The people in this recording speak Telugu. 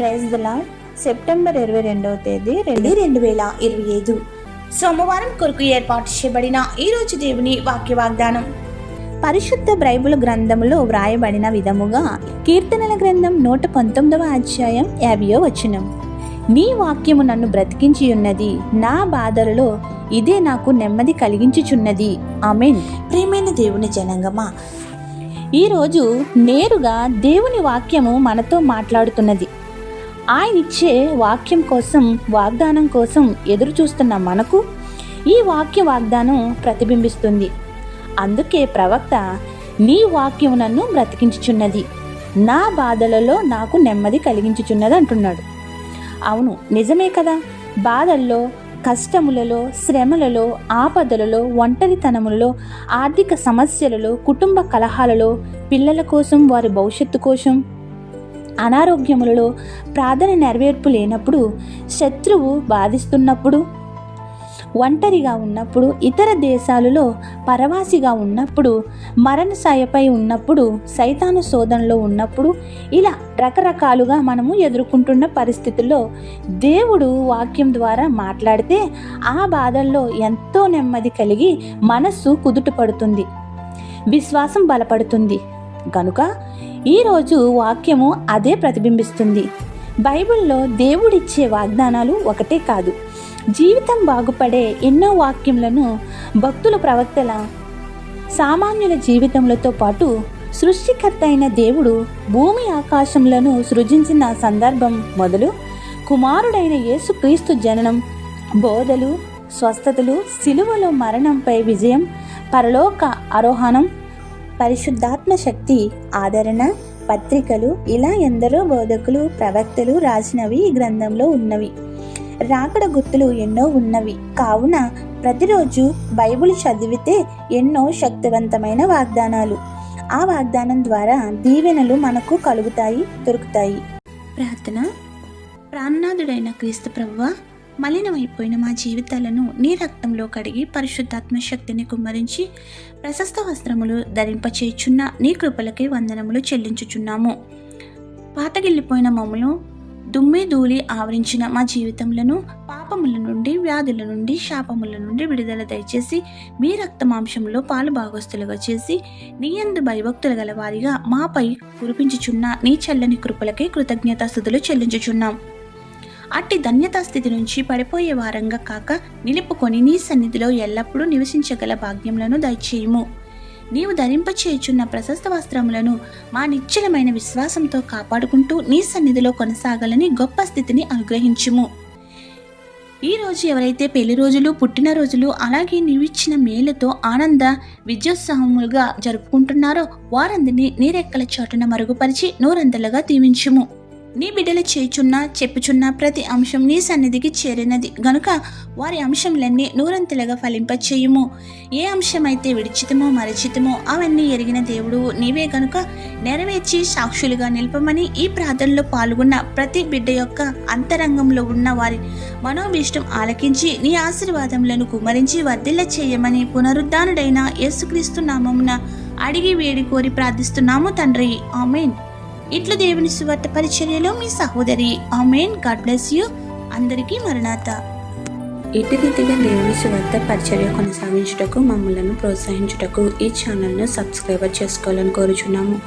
ప్రైజ్ ద సెప్టెంబర్ ఇరవై రెండవ తేదీ రెండు రెండు వేల ఇరవై ఐదు. సోమవారం కొరకు ఏర్పాటు చేయబడిన ఈ రోజు దేవుని వాక్య వాగ్దానం పరిశుద్ధ బైబిల్ గ్రంథములో వ్రాయబడిన విధముగా కీర్తనల గ్రంథం నూట పంతొమ్మిదవ అధ్యాయం యాభయో వచనం. నీ వాక్యము నన్ను బ్రతికించి ఉన్నది నా బాధలలో ఇదే నాకు నెమ్మది కలిగించుచున్నది. ఆమెన్. ప్రేమైన దేవుని జనంగమా ఈరోజు నేరుగా దేవుని వాక్యము మనతో మాట్లాడుతున్నది. ఆయన ఇచ్చే వాక్యం కోసం వాగ్దానం కోసం ఎదురు చూస్తున్న మనకు ఈ వాక్య వాగ్దానం ప్రతిబింబిస్తుంది. అందుకే ప్రవక్త నీ వాక్యం నన్ను బ్రతికించుచున్నది. నా బాధలలో నాకు నెమ్మది కలిగించుచున్నది అంటున్నాడు. అవును నిజమే కదా. బాధల్లో కష్టములలో శ్రమలలో ఆపదలలో ఒంటరితనములలో ఆర్థిక సమస్యలలో కుటుంబ కలహాలలో పిల్లల కోసం వారి భవిష్యత్తు కోసం అనారోగ్యములలో ప్రార్థన నెరవేర్పు లేనప్పుడు శత్రువు బాధిస్తున్నప్పుడు ఒంటరిగా ఉన్నప్పుడు ఇతర దేశాలలో పరవాసిగా ఉన్నప్పుడు మరణశాయపై ఉన్నప్పుడు సైతాను శోధనలో ఉన్నప్పుడు ఇలా రకరకాలుగా మనము ఎదుర్కొంటున్న పరిస్థితుల్లో దేవుడు వాక్యం ద్వారా మాట్లాడితే ఆ బాధల్లో ఎంతో నెమ్మది కలిగి మనస్సు కుదుట పడుతుంది. విశ్వాసం బలపడుతుంది. కనుక ఈరోజు వాక్యము అదే ప్రతిబింబిస్తుంది. బైబిల్లో దేవుడిచ్చే వాగ్దానాలు ఒకటే కాదు. జీవితం బాగుపడే ఎన్నో వాక్యములను భక్తుల ప్రవక్తల సామాన్యుల జీవితములతో పాటు సృష్టికర్త అయిన దేవుడు భూమి ఆకాశములను సృజించిన సందర్భం మొదలు కుమారుడైన యేసుక్రీస్తు జననం బోధలు స్వస్థతలు సిలువలో మరణంపై విజయం పరలోక ఆరోహణం పరిశుద్ధాత్మ శక్తి ఆదరణ పత్రికలు ఇలా ఎందరో బోధకులు ప్రవక్తలు రాసినవి ఈ గ్రంథంలో ఉన్నవి. రాకడ గుర్తులు ఎన్నో ఉన్నవి. కావున ప్రతిరోజు బైబిల్ చదివితే ఎన్నో శక్తివంతమైన వాగ్దానాలు. ఆ వాగ్దానం ద్వారా దీవెనలు మనకు కలుగుతాయి దొరుకుతాయి. ప్రార్థన. ప్రాణనాథుడైన క్రీస్తు ప్రభువా మలినమైపోయిన మా జీవితాలను నీ రక్తంలో కడిగి పరిశుద్ధాత్మ శక్తిని కుమ్మరించి ప్రశస్త వస్త్రములు ధరింపచేయుచున్న నీ కృపలకి వందనములు చెల్లించుచున్నాము. పాతగిల్లిపోయిన మమ్మలు దుమ్మి ధూళి ఆవరించిన మా జీవితములను పాపముల నుండి వ్యాధుల నుండి శాపముల నుండి విడుదల దయచేసి మీ రక్త మాంసంలో పాలు భాగస్తులుగా చేసి నీ యందు భయభక్తులు గల వారిగా మాపై కురిపించుచున్న నీ చల్లని కృపలకే కృతజ్ఞతాస్థుతులు చెల్లించుచున్నాం. అట్టి ధన్యతా స్థితి నుంచి పడిపోయే వారంగా కాక నిలుపుకొని నీ సన్నిధిలో ఎల్లప్పుడూ నివసించగల భాగ్యములను దయచేయుము. నీవు ధరింపచేయుచున్న ప్రశస్త వస్త్రములను మా నిశ్చలమైన విశ్వాసంతో కాపాడుకుంటూ నీ సన్నిధిలో కొనసాగాలని గొప్ప స్థితిని అనుగ్రహించుము. ఈ రోజు ఎవరైతే పెళ్ళి రోజులు పుట్టినరోజులు అలాగే నీవిచ్చిన మేలుతో ఆనంద విద్యోత్సాహములుగా జరుపుకుంటున్నారో వారందరినీ నీరెక్కల చోటున మరుగుపరిచి నూరందలుగా దీవించుము. నీ బిడ్డలు చేయుచున్న చెప్పుచున్న ప్రతి అంశం నీ సన్నిధికి చేరినది. గనుక వారి అంశంలన్నీ నూరంతలుగా ఫలింపచేయుము. ఏ అంశమైతే విడిచితమో మరచితమో అవన్నీ ఎరిగిన దేవుడు నీవే గనుక నెరవేర్చి సాక్షులుగా నిలపమని ఈ ప్రార్థనలో పాల్గొన్న ప్రతి బిడ్డ యొక్క అంతరంగంలో ఉన్న వారి మనోభీష్టం ఆలకించి నీ ఆశీర్వాదములను కుమరించి వర్ధిల్ల చేయమని పునరుద్ధానుడైన యేసుక్రీస్తు నామమున అడిగి వేడి కోరి ప్రార్థిస్తున్నాము తండ్రి. ఆమెన్. ఇట్లు దేవుని సువార్త పరిచర్యలో మీ సహోదరి. ఆమెన్. God bless you. అందరికీ మరణాత. ఇటు రీతిగా దేవుని సువార్త పరిచర్య కొనసాగించుటకు మమ్మలను ప్రోత్సహించుటకు ఈ ఛానల్ను సబ్స్క్రైబర్ చేసుకోవాలని కోరుచున్నాము.